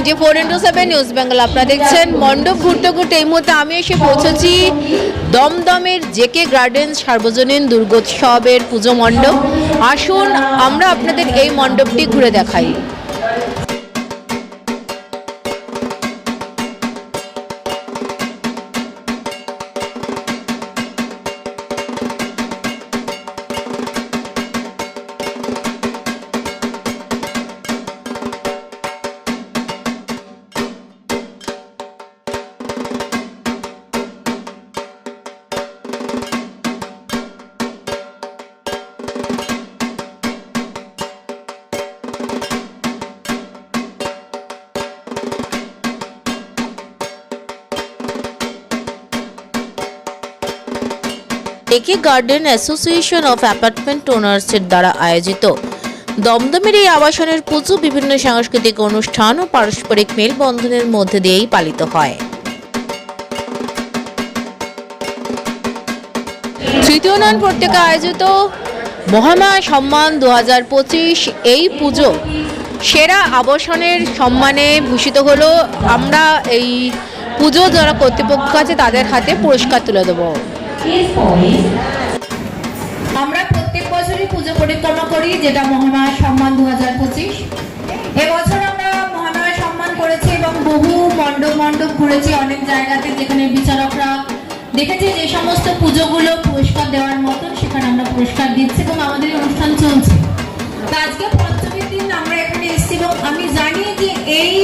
Twenty four into seven news Bengal আপনারা দেখছেন মণ্ডপ ঘুরতে ঘুরতে এই মুহূর্তে আমি এসে পৌঁছেছি দমদমের জেকে গার্ডেন সার্বজনীন দুর্গোৎসবের পুজো মণ্ডপ। আসুন, আমরা আপনাদের এই মণ্ডপটি ঘুরে দেখাই। একে গার্ডেন অ্যাসোসিয়েশন অফ অ্যাপার্টমেন্ট ওনার্সের দ্বারা আয়োজিত। দমদমের এই আবাসনের পুজো বিভিন্ন সাংস্কৃতিক অনুষ্ঠান ও পারস্পরিক মেলবন্ধনের মধ্যে দিয়েই পালিত হয়। তৃতীয় নয়ন পত্রিকা আয়োজিত মহামায়া সম্মান দু হাজার পঁচিশ, এই পুজো সেরা আবাসনের সম্মানে ভূষিত হলো। আমরা এই পুজো যারা কর্তৃপক্ষ আছে, তাদের হাতে পুরস্কার তুলে দেবো। আমরা প্রত্যেক বছরই পুজো পরিক্রমা করি, যেটা মহামায়া সম্মান দু হাজার পঁচিশ এবছর আমরা মহামায়া সম্মান করেছি এবং বহু মণ্ডপ মণ্ডপ ঘুরেছি অনেক জায়গাতে যেখানে বিচারকরা দেখেছি যে সমস্ত পুজোগুলো পুরস্কার দেওয়ার মতন, সেখানে আমরা পুরস্কার দিচ্ছি এবং আমাদের অনুষ্ঠান চলছে। আজকে পঞ্চমীর দিন আমরা এখানে এসেছি এবং আমি জানি যে এই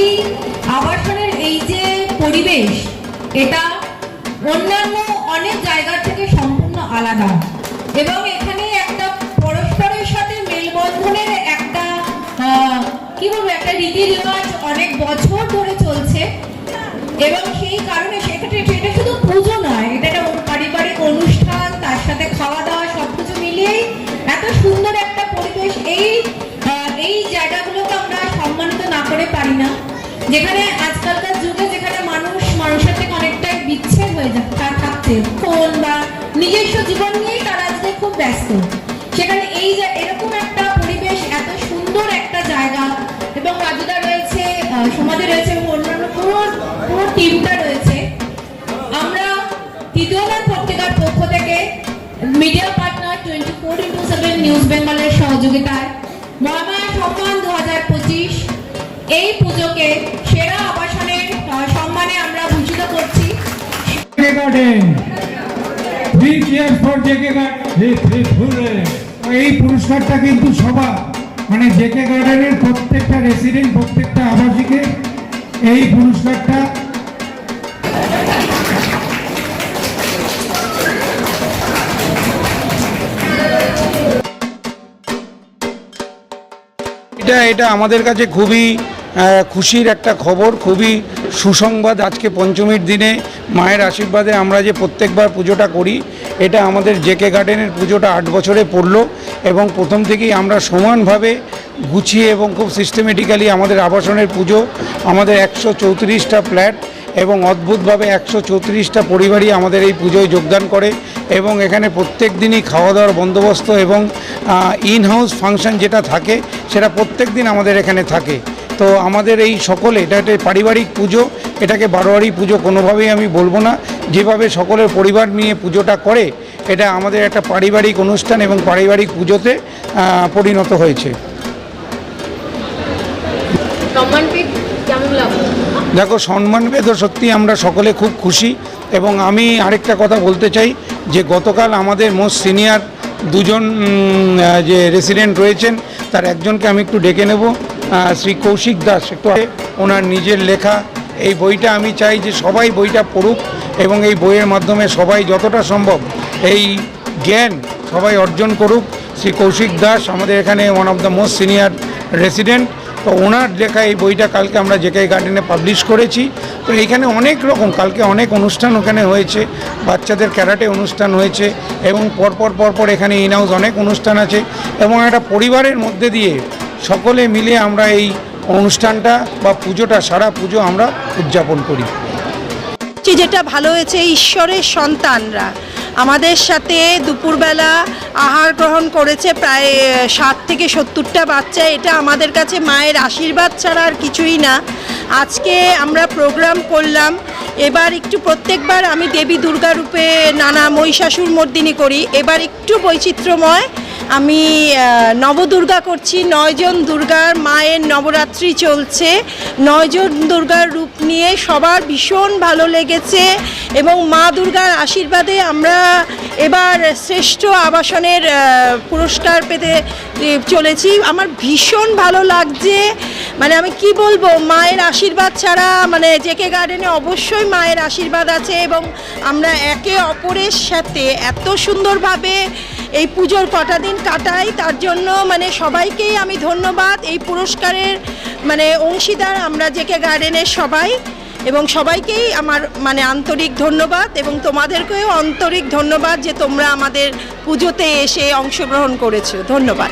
আবাসনের এই যে পরিবেশ, এটা অন্যান্য অনেক জায়গা থেকে সম্পূর্ণ আলাদা। এবং এখানে একটা পরস্পরের সাথে মেলবন্ধনের একটা কি বলব, একটা রীতি রেওয়াজ অনেক বছর ধরে চলছে। এবং সেই কারণে থাকছে ফোন বা নিজস্ব জীবন নিয়েই তারা আজকে খুব ব্যস্ত। সেখানে এই যে এরকম একটা পরিবেশ, এত সুন্দর একটা জায়গা এবং রাজুদা রয়েছে সমাজে রয়েছে এবং অন্যান্য পুরো পুরো টিমটা রয়েছে। আমরা তৃতীয়বার পত্রিকার পক্ষ থেকে media partner twenty four into seven news বেঙ্গলের সহযোগিতায় মহামায়া সম্মান দু হাজার পঁচিশ এই পুজোকে ফর এই পুরস্কারটা কিন্তু সবার। মানে জেকে গার্ডেনের প্রত্যেকটা রেসিডেন্ট প্রত্যেকটা এই পুরস্কারটা এটা এটা আমাদের কাছে খুবই খুশির একটা খবর, খুবই সুসংবাদ আজকে পঞ্চমীর দিনে। মায়ের আশীর্বাদে আমরা যে প্রত্যেকবার পুজোটা করি, এটা আমাদের জেকে গার্ডেনের পুজোটা আট বছরে পড়ল এবং প্রথম থেকেই আমরা সমানভাবে গুছিয়ে এবং খুব সিস্টেমেটিক্যালি আমাদের আবাসনের পুজো, আমাদের একশো চৌত্রিশটা ফ্ল্যাট এবং অদ্ভুতভাবে একশো চৌত্রিশটা পরিবারই আমাদের এই পুজোয় যোগদান করে এবং এখানে প্রত্যেক দিনই খাওয়া দাওয়ার বন্দোবস্ত এবং ইন হাউস ফাংশন যেটা থাকে, সেটা প্রত্যেক দিন আমাদের এখানে থাকে। তো আমাদের এই সকলে এটা একটা পারিবারিক পুজো এটাকে বারোয়ারি পুজো কোনোভাবেই আমি বলব না। যেভাবে সকলের পরিবার নিয়ে পুজোটা করে এটা আমাদের একটা পারিবারিক অনুষ্ঠান এবং পারিবারিক পুজোতে পরিণত হয়েছে। দেখো সম্মান পেয়ে তো সত্যি আমরা সকলে খুব খুশি। এবং আমি আরেকটা কথা বলতে চাই যে গতকাল আমাদের মোস্ট সিনিয়র দুজন যে রেসিডেন্ট রয়েছেন তার একজনকে আমি একটু ডেকে নেব। শ্রী কৌশিক দাস, একটু ওনার নিজের লেখা। এই বইটা আমি চাই যে সবাই বইটা পড়ুক এবং এই বইয়ের মাধ্যমে সবাই যতটা সম্ভব এই জ্ঞান সবাই অর্জন করুক। শ্রী কৌশিক দাস আমাদের এখানে one of the most senior resident তো ওনার লেখা এই বইটা কালকে আমরা জেকে গার্ডেনে পাবলিশ করেছি। তো এইখানে অনেক রকম, কালকে অনেক অনুষ্ঠান ওখানে হয়েছে, বাচ্চাদের ক্যারাটে অনুষ্ঠান হয়েছে এবং পরপর পরপর এখানে ইন হাউস অনেক অনুষ্ঠান আছে এবং একটা পরিবারের মধ্যে দিয়ে সকলে মিলে আমরা এই অনুষ্ঠানটা বা পুজোটা, সারা পুজো আমরা উদযাপন করি। যেটা ভালো হয়েছে, ঈশ্বরের সন্তানরা। আমাদের সাথে দুপুরবেলা আহার গ্রহণ করেছে প্রায় ষাট থেকে সত্তরটা বাচ্চা। এটা আমাদের কাছে মায়ের আশীর্বাদ ছাড়া আর কিছুই না। আজকে আমরা প্রোগ্রাম করলাম। এবার একটু প্রত্যেকবার আমি দেবী দুর্গা রূপে নানা মহিষাসুর মর্দিনী করি। এবার একটু বৈচিত্র্যময় আমি নবদুর্গা করছি। নয়জন দুর্গার মায়ের নবরাত্রি চলছে। নয়জন দুর্গার রূপ নিয়ে সবার ভীষণ ভালো লেগেছে এবং মা দুর্গার আশীর্বাদে আমরা এবার শ্রেষ্ঠ আবাসনের পুরস্কার পেতে চলেছি। আমার ভীষণ ভালো লাগছে। মানে আমি কি বলব, মায়ের আশীর্বাদ ছাড়া মানে জেকে গার্ডেনে অবশ্যই মায়ের আশীর্বাদ আছে এবং আমরা একে অপরের সাথে এত সুন্দরভাবে এই পুজোর কটা দিন কাটাই, তার জন্য মানে সবাইকেই আমি ধন্যবাদ। এই পুরস্কারের মানে অংশীদার আমরা জেকে গার্ডেনের সবাই, এবং সবাইকেই আমার মানে আন্তরিক ধন্যবাদ, এবং তোমাদেরকেও আন্তরিক ধন্যবাদ যে তোমরা আমাদের পুজোতে এসে অংশগ্রহণ করেছ। ধন্যবাদ।